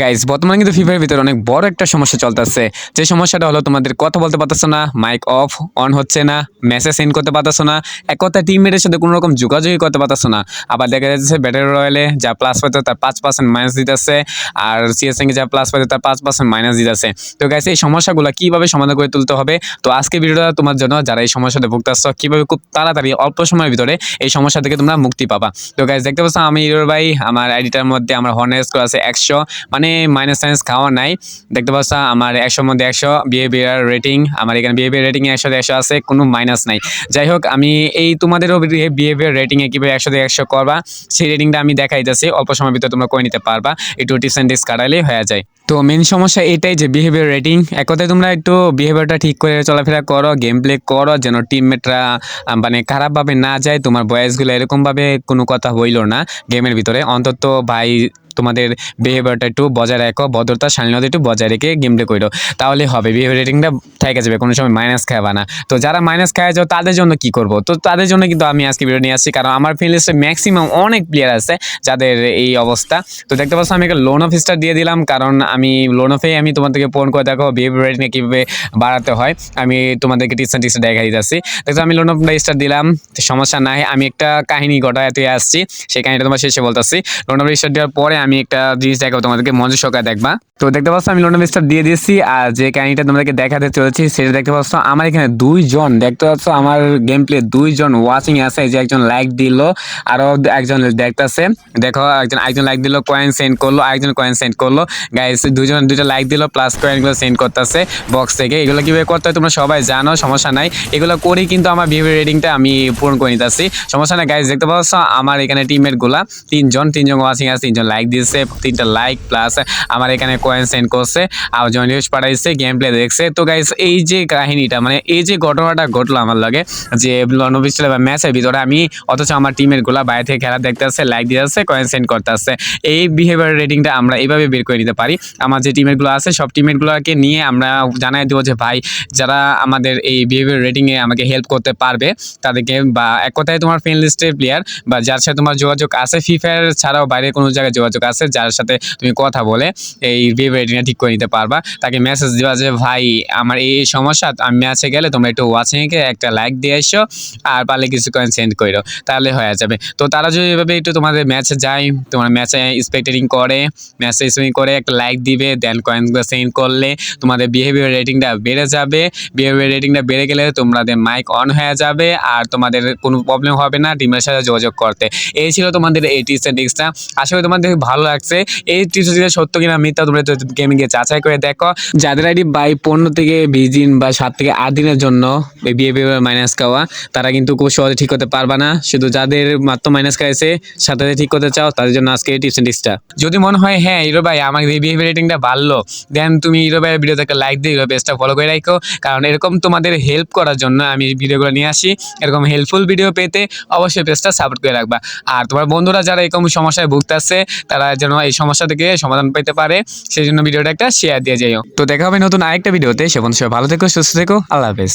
Guys বর্তমানে কিন্তু free ফায়ারের ভিতরে অনেক বড় একটা সমস্যা চলতেছে। যে সমস্যাটা হলো তোমাদের কথা বলতে পারতেছো না মাইক অফ অন হচ্ছে না মেসেজ সেন্ড করতে পারতেছো না, এক কথা টিমমেটের সাথে কোনো রকম যোগাযোগই করতে পারতেছো না। আবার দেখা যাচ্ছে ব্যাটারি রয়্যালে যা প্লাস পাইতো তার পাঁচ পার্সেন্ট মাইনাস দিতেছে, আর সিএসএং যা প্লাস পাইতো তার পাঁচ পার্সেন্ট মাইনাস দিতেছে। তো গাইজ এই সমস্যাগুলো কীভাবে সমাধান করে তুলতে হবে? তো আজকে ভিডিওটা তোমার জন্য, যারা এই সমস্যাতে ভুগতেছ কীভাবে খুব তাড়াতাড়ি, অল্প সময়ের ভিতরে এই সমস্যা থেকে তোমরা মুক্তি পাবা। তো গাইজ দেখতে পাচ্ছ আমি ইরোর ভাই, আমার আইডিটার মধ্যে আমার হর্নের স্কোর আছে একশো। মানে মাইনাস টাইনাস খাওয়া নাই। দেখতে পাচ্ছ আমার একশোর মধ্যে একশো বিহেভিয়ার রেটিং আমার এখানে বিহেভিয়ার রেটিং একশো একশো আছে, কোনো মাইনাস নাই। যাই হোক, আমি এই তোমাদেরও বিহেভিয়ার রেটিংয়ে কীভাবে একশো একশো করবা, সেই রেটিংটা আমি দেখাইতেছি, অল্প সময়ের ভিতরে তোমরা করে নিতে পারবা, একটু টিপস অ্যান্ড টিক্স কাটালেই হয়ে যায়। তো মেন সমস্যা এটাই যে বিহেভিয়ার রেটিং এক কথায় তোমরা একটু বিহেভিয়ারটা ঠিক করে চলাফেরা করো গেম প্লে করো, যেন টিমমেটরা মানে খারাপভাবে না যায়, তোমার বয়েসগুলো এরকমভাবে কোনো কথা হইল না গেমের ভিতরে। অন্তত ভাই তোমাদের বিহেভিয়ারটা একটু বজায় রাখো, ভদ্রতা, শালীনতা একটু বজায় রেখে গেম প্লে করো। তাহলে হবে বিহেভিয়ার রেটিংটা থেকে যাবে, কোনো সময় মাইনাস খাবা না। তো যারা মাইনাস খায় যাও তাদের জন্য কি করব? তো তাদের জন্য কিন্তু আমি আজকে ভিডিও নিয়ে আসছি, কারণ আমার ফিল্ড লিস্টে ম্যাক্সিমাম অনেক প্লেয়ার আছে যাদের এই অবস্থা। তো দেখতে পাচ্ছ, আমি একটা লোন অফ স্টার দিয়ে দিলাম, কারণ আমি লোন অফে আমি তোমাদেরকে ফোন করে দেখো বিহেভিয়ার রেটিং কীভাবে বাড়াতে হয়। আমি তোমাদেরকে টিপস টিপস দেখা দিতেছি। দেখো আমি লোন অফ স্টার দিলাম, সমস্যা নাই, আমি একটা কাহিনী ঘটাতে আসছি, সেই কাহিনীটা তোমার শেষে বলতেছি। লোন অফ স্টার দেওয়ার পরে আমি একটা জিনিস দেখাবো, তোমাদেরকে মঞ্জু সকায় দেখবা। তো দেখতে পাচ্ছ, আমি লোন অফ স্টার দিয়ে দিয়েছি, আর যে কাহিনীটা তোমাদেরকে দেখাতে চলেছি, সেটা দেখতে পাচ্ছ, আমার এখানে দুইজন, দেখতে পাচ্ছ, আমার গেম প্লে দুইজন ওয়াচিং আছে, যে একজন লাইক দিল, আরও একজন দেখতেছে। দেখো, একজন একজন লাইক দিল কয়েন সেন্ড করল, আরেকজন কয়েন সেন্ড করল। গাইস দুজন দুইটা লাইক দিল প্লাস কয়েনগুলো সেন্ড করতেছে বক্স থেকে। এগুলো কীভাবে করতে হয় তোমরা সবাই জানো, সমস্যা নাই। এগুলো করেই কিন্তু আমার বিহেভিয়ার রেটিংটা আমি পূরণ করে নিতেছি। সমস্যা নাই গাইস দেখতে পাচ্ছ, আমার এখানে টিমমেটগুলা, তিনজন তিনজন ওয়াচিং আছে, তিনজন লাইক দিয়েছে তিনটা লাইক প্লাস আমার এখানে কয়েন সেন্ড করছে, আর জন নিউজ পাঠাইছে গেম প্লে দেখছে। তো গাইস এই যে কাহিনীটা মানে এই যে ঘটনাটা ঘটলো আমার লাগে, যে লনবিস্টেল বা ম্যাচের ভিতরে আমি অথচ আমার টিমেরগুলা বাইরে থেকে খেলা দেখতে আসছে লাইক দিয়ে আসছে কয়েন সেন্ড করতে আসছে এই বিহেভিয়ার রেটিংটা আমরা এইভাবে বের করে নিতে পারি। আমার যে টিমেরগুলো আছে, সব টিমের গুলোকে নিয়ে আমরা জানাই দেবো যে, ভাই, যারা আমাদের এই বিহেভিয়ার রেটিংয়ে আমাকে হেল্প করতে পারবে, তাদেরকে বা এক কথায় তোমার ফ্রেন্ড লিস্টের প্লেয়ার বা যার সাথে তোমার যোগাযোগ আছে ফ্রি ফায়ার ছাড়াও বাইরে কোনো জায়গায় যোগাযোগ আছে যার সাথে তুমি কথা বলে এই বিহেভিয়ার রেটিংটা ঠিক করে নিতে পারবা। তাকে মেসেজ দেওয়া যে, ভাই, আমার এই সমস্যা, আমি ম্যাচে গেলে তোমরা একটু ওয়াচিংয়ে একটা লাইক দিয়ে এসো আর পারলে কিছু কয়েন সেন্ড করো। তাহলে হয়ে যাবে। তো তারা যদি এভাবে একটু তোমাদের ম্যাচে যায়, তোমার ম্যাচে স্পেক্টেটিং করে, ম্যাচে স্পেক্টিং করে, একটা লাইক দিবে দেন কয়েনগুলো সেন্ড করলে তোমাদের বিহেভিয়ার রেটিংটা বেড়ে যাবে। বিহেভিয়ার রেটিংটা বেড়ে গেলে তোমাদের মাইক অন হয়ে যাবে আর তোমাদের কোনো প্রবলেম হবে না টিমের সাথে যোগাযোগ করতে। এই ছিল তোমাদের এই টিপস অ্যান্ড আশা করি তোমাদের ভালো লাগছে। এই টিপসটা সত্য কিনা মিথ্যা তোমরা গেমিং এ যাচাই করে দেখো। যাদের আইডি বাই পনেরো থেকে বিশ দিন বা সাত থেকে আট দিনের জন্য বিহেভিয়ার মাইনাস খাওয়া, তারা কিন্তু খুব সহজে ঠিক করতে পারবা না। শুধু যাদের মাত্র মাইনাস খাইছে সাথে ঠিক করতে চাও, তাদের জন্য আজকে এই টিপস অ্যান্ড টিক্সটা যদি মনে হয় হ্যাঁ হিরো ভাই আমার বিহেভিয়ার রেটিংটা বাড়লো দেন তুমি হিরো ভাইয়ের ভিডিওতে একটা লাইক দিয়ে হিরো পেজটা ফলো করে রাখো। কারণ এরকম তোমাদের হেল্প করার জন্য আমি ভিডিওগুলো নিয়ে আসি। এরকম হেল্পফুল ভিডিও পেতে অবশ্যই পেজটা সাপোর্ট করে রাখবা। আর তোমার বন্ধুরা যারা এরকম সমস্যায় ভুগতেছে তারা যেন এই সমস্যা থেকে সমাধান পেতে পারে, সেই জন্য ভিডিওটা একটা শেয়ার দিয়ে যাইও। তো দেখা হবে নতুন আরেকটা ভিডিওতে। সে বন্ধু সবাই ভালো থেকো, সুস্থ থেকো, আল্লাহ হাফেজ।